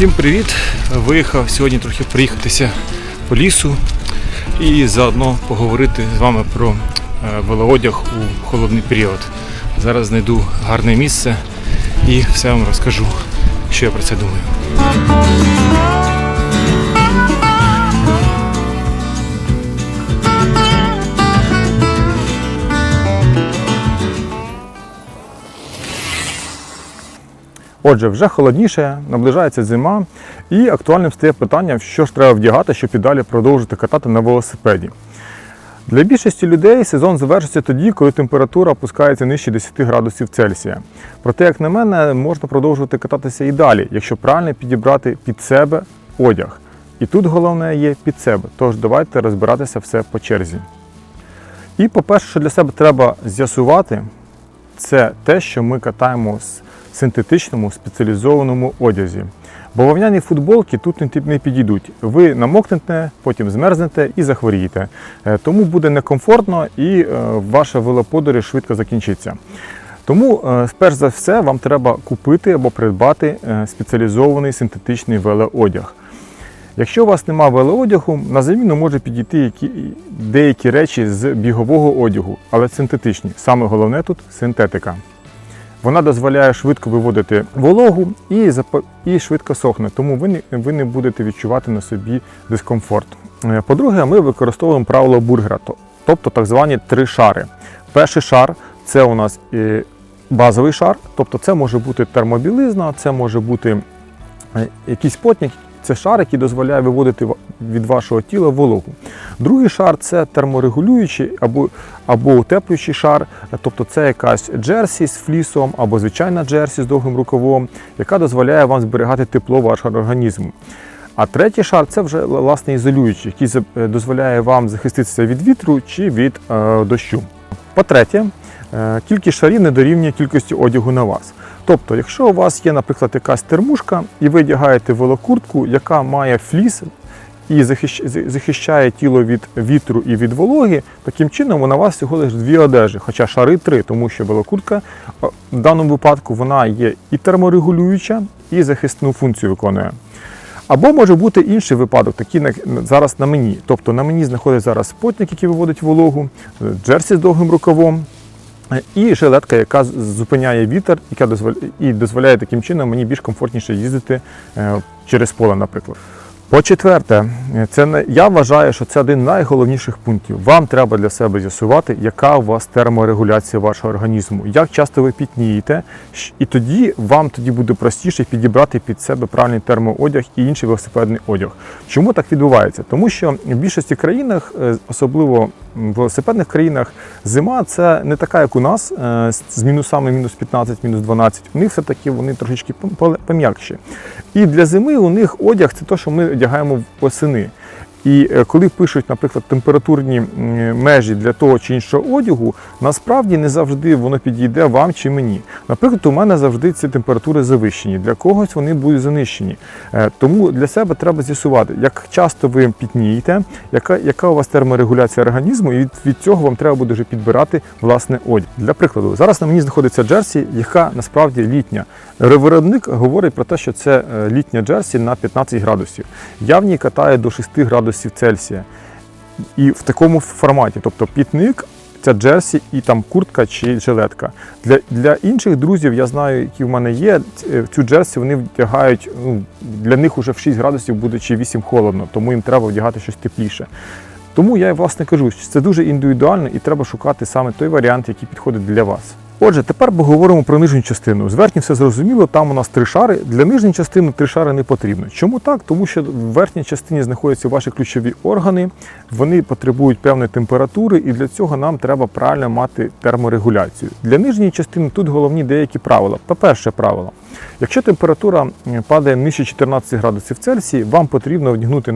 Всім привіт! Виїхав сьогодні трохи приїхатися по лісу і заодно поговорити з вами про е, велоодяг у холодний період. Зараз знайду гарне місце і все вам розкажу, що я про це думаю. Отже, вже холодніше, наближається зима, і актуальним стає питання, що ж треба вдягати, щоб і далі продовжити катати на велосипеді. Для більшості людей сезон завершиться тоді, коли температура опускається нижче 10 градусів Цельсія. Проте, як на мене, можна продовжувати кататися і далі, якщо правильно підібрати під себе одяг. І тут головне є під себе. Тож давайте розбиратися все по черзі. І по-перше, що для себе треба з'ясувати, це те, що ми катаємо з синтетичному спеціалізованому одязі. Бо вовняні футболки тут не підійдуть. Ви намокнете, потім змерзнете і захворієте. Е, Тому буде некомфортно і е, ваша велоподорож швидко закінчиться. Тому, е, перш за все, вам треба купити або придбати спеціалізований синтетичний велоодяг. Якщо у вас немає велоодягу, на заміну може підійти які, деякі речі з бігового одягу, але синтетичні. Саме головне тут синтетика. Вона дозволяє швидко виводити вологу і, і швидко сохне, тому ви не, ви не будете відчувати на собі дискомфорт. Е, По-друге, ми використовуємо правило бургера, тобто так звані три шари. Перший шар це у нас е, базовий шар, тобто це може бути термобілизна, це може бути е, якийсь потник. Це шар, який дозволяє виводити від вашого тіла вологу. Другий шар це терморегулюючий або, або утеплюючий шар, тобто це якась джерсі з флісом або звичайна джерсі з довгим рукавом, яка дозволяє вам зберігати тепло вашого організму. А третій шар це вже власне ізолюючий, який е, дозволяє вам захиститися від вітру чи від е, дощу. По-третє, е, кількість шарів не дорівнює кількості одягу на вас. Тобто, якщо у вас є, наприклад, якась термушка, і ви одягаєте велокуртку, яка має фліс і захищає тіло від вітру і від вологи, таким чином вона у вас всього лише дві одежі, хоча шари три, тому що велокуртка в даному випадку вона є і терморегулююча, і захисну функцію виконує. Або може бути інший випадок, такий на- зараз на мені. Тобто на мені знаходиться зараз спотник, який виводить вологу, е, джерсі з довгим рукавом, і жилетка, яка зупиняє вітер, яка дозволяє, і дозволяє таким чином мені більш комфортніше їздити е, через поле, наприклад. По-четверте, е, це я вважаю, що це один з найголовніших пунктів. Вам треба для себе з'ясувати, яка у вас терморегуляція вашого організму, як часто ви пітнієте, і тоді вам тоді буде простіше підібрати під себе правильний термоодяг і інший велосипедний одяг. Чому так відбувається? Тому що в більшості країнах, е, особливо в велосипедних країнах, зима це не така, як у нас, е, з- мінусами мінус 15, мінус 12. У них все-таки вони трошечки пом- пом'якші. І для зими у них одяг це те, що ми одягаємо восени. І е, коли пишуть, наприклад, температурні межі для того чи іншого одягу, насправді не завжди воно підійде вам чи мені. Наприклад, у мене завжди ці температури завищені, для когось вони будуть занищені. Е, Тому для себе треба з'ясувати, як часто ви пітнієте, яка, яка у вас терморегуляція організму, і від, від цього вам треба буде вже підбирати власне одяг. Для прикладу, зараз на мені знаходиться джерсі, яка насправді літня. Виробник говорить про те, що це е, літня джерсі на 15 градусів. Я в ній катаю до 6 градусів Цельсія. І в такому форматі, тобто пітник, ця джерсі і там куртка чи жилетка. Для, для інших друзів, я знаю, які в мене є, цю джерсі вони вдягають, ну, для них уже в 6 градусів буде чи 8 холодно, тому їм треба вдягати щось тепліше. Тому я власне кажу, що це дуже індивідуально і треба шукати саме той варіант, який підходить для вас. Отже, тепер поговоримо про нижню частину. З верхнім все зрозуміло, там у нас три шари. Для нижньої частини три шари не потрібно. Чому так? Тому що в верхній частині знаходяться ваші ключові органи, вони потребують певної температури, і для цього нам треба правильно мати терморегуляцію. Для нижньої частини тут головні деякі правила. По-перше, правило. Якщо температура падає нижче 14 градусів Цельсії, вам потрібно вдягнути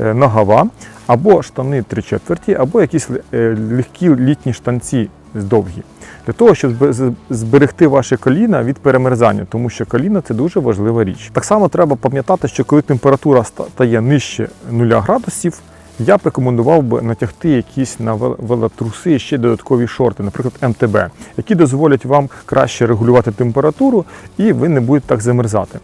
е, нагава або штани 3 четверті, або якісь е, легкі літні штанці довгі. Для того, щоб зберегти ваші коліна від перемерзання, тому що коліна це дуже важлива річ. Так само треба пам'ятати, що коли температура стає нижче 0 градусів, я б рекомендував би натягти якісь на вел- велотруси ще додаткові шорти, наприклад, МТБ, які дозволять вам краще регулювати температуру і ви не будете так замерзати.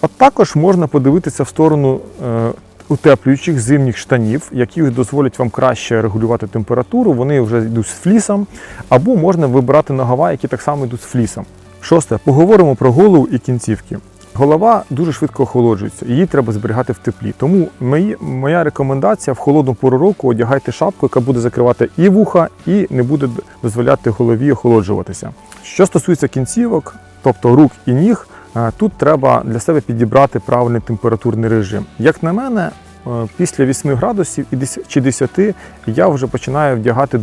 А також можна подивитися в сторону е, утеплюючих зимніх штанів, які дозволять вам краще регулювати температуру. Вони вже йдуть з флісом, або можна вибирати нагава, які так само йдуть з флісом. Шосте, поговоримо про голову і кінцівки. Голова дуже швидко охолоджується, її треба зберігати в теплі. Тому мої, моя рекомендація в холодну пору року одягайте шапку, яка буде закривати і вуха, і не буде дозволяти голові охолоджуватися. Що стосується кінцівок, тобто рук і ніг, тут треба для себе підібрати правильний температурний режим. Як на мене, е, після 8 градусів і 10 чи 10 я вже починаю вдягати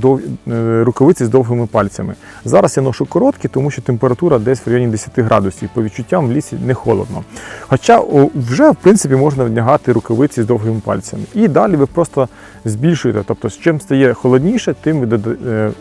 е, рукавиці з довгими пальцями. Зараз я ношу короткі, тому що температура десь в районі 10 градусів. По відчуттям в лісі не холодно. Хоча вже в принципі можна вдягати рукавиці з довгими пальцями. І далі ви просто збільшуєте. Тобто, чим стає холодніше, тим ви е,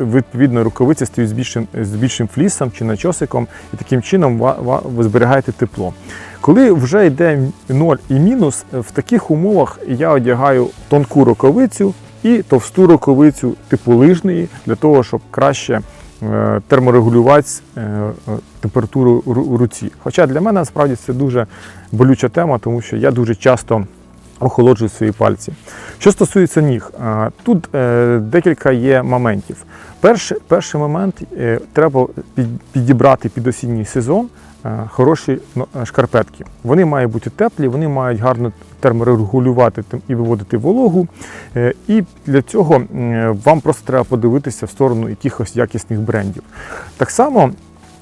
відповідно рукавиці стають з більшим, з більшим флісом чи начосиком, і таким чином ви зберігаєте тепло. Коли вже йде 0 і мінус, в таких умовах я одягаю тонку рукавицю і товсту рукавицю типу лижної, для того, щоб краще е, терморегулювати е, е, температуру ру- у руці. Хоча для мене насправді це дуже болюча тема, тому що я дуже часто охолоджую свої пальці. Що стосується ніг, тут е, декілька є моментів. Перший, перший момент е, треба підібрати під осінній сезон е, хороші ну, шкарпетки. Вони мають бути теплі, вони мають гарно терморегулювати і виводити вологу. І для цього вам просто треба подивитися в сторону якихось якісних брендів. Так само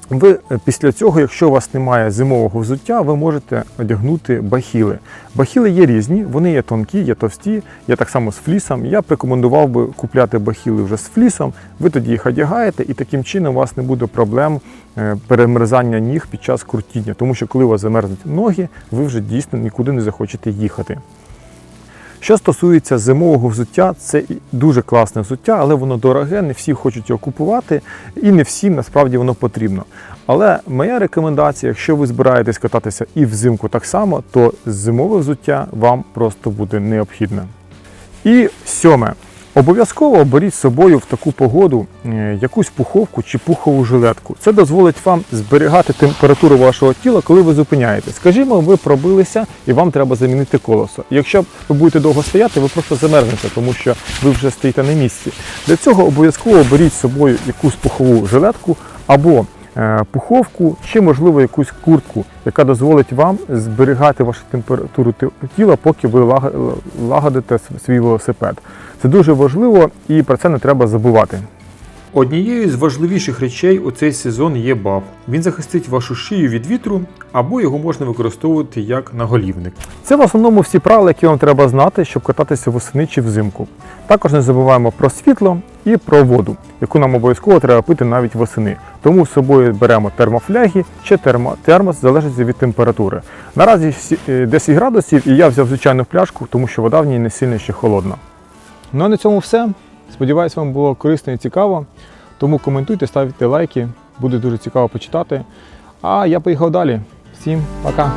ви е, після цього, якщо у вас немає зимового взуття, ви можете одягнути бахіли. Бахіли є різні, вони є тонкі, є товсті, є так само з флісом. Я б рекомендував би купляти бахіли вже з флісом. Ви тоді їх одягаєте, і таким чином у вас не буде проблем е, перемерзання ніг під час крутіння. Тому що коли у вас замерзнуть ноги, ви вже дійсно нікуди не захочете їхати. Що стосується зимового взуття, це дуже класне взуття, але воно дороге, не всі хочуть його купувати, і не всім насправді воно потрібно. Але моя рекомендація, якщо ви збираєтесь кататися і взимку так само, то зимове взуття вам просто буде необхідне. І сьоме. Обов'язково беріть з собою в таку погоду е, якусь пуховку чи пухову жилетку. Це дозволить вам зберігати температуру вашого тіла, коли ви зупиняєтесь. Скажімо, ви пробилися і вам треба замінити колесо. Якщо ви будете довго стояти, ви просто замерзнете, тому що ви вже стоїте на місці. Для цього обов'язково беріть з собою якусь пухову жилетку або пуховку, чи можливо якусь куртку, яка дозволить вам зберігати вашу температуру тіла, поки ви лагодите свій велосипед. Це дуже важливо і про це не треба забувати. Однією з важливіших речей у цей сезон є баф. Він захистить вашу шию від вітру, або його можна використовувати як наголівник. Це в основному всі правила, які вам треба знати, щоб кататися восени чи взимку. Також не забуваємо про світло і про воду, яку нам обов'язково треба пити навіть восени. Тому з собою беремо термофляги чи термо, термос, залежить від температури. Наразі е, 10 градусів, і я взяв звичайну пляшку, тому що вода в ній не сильно ще холодна. Ну а на цьому все. Сподіваюсь, вам було корисно і цікаво. Тому коментуйте, ставте лайки, буде дуже цікаво почитати. А я поїхав далі. Всім пока!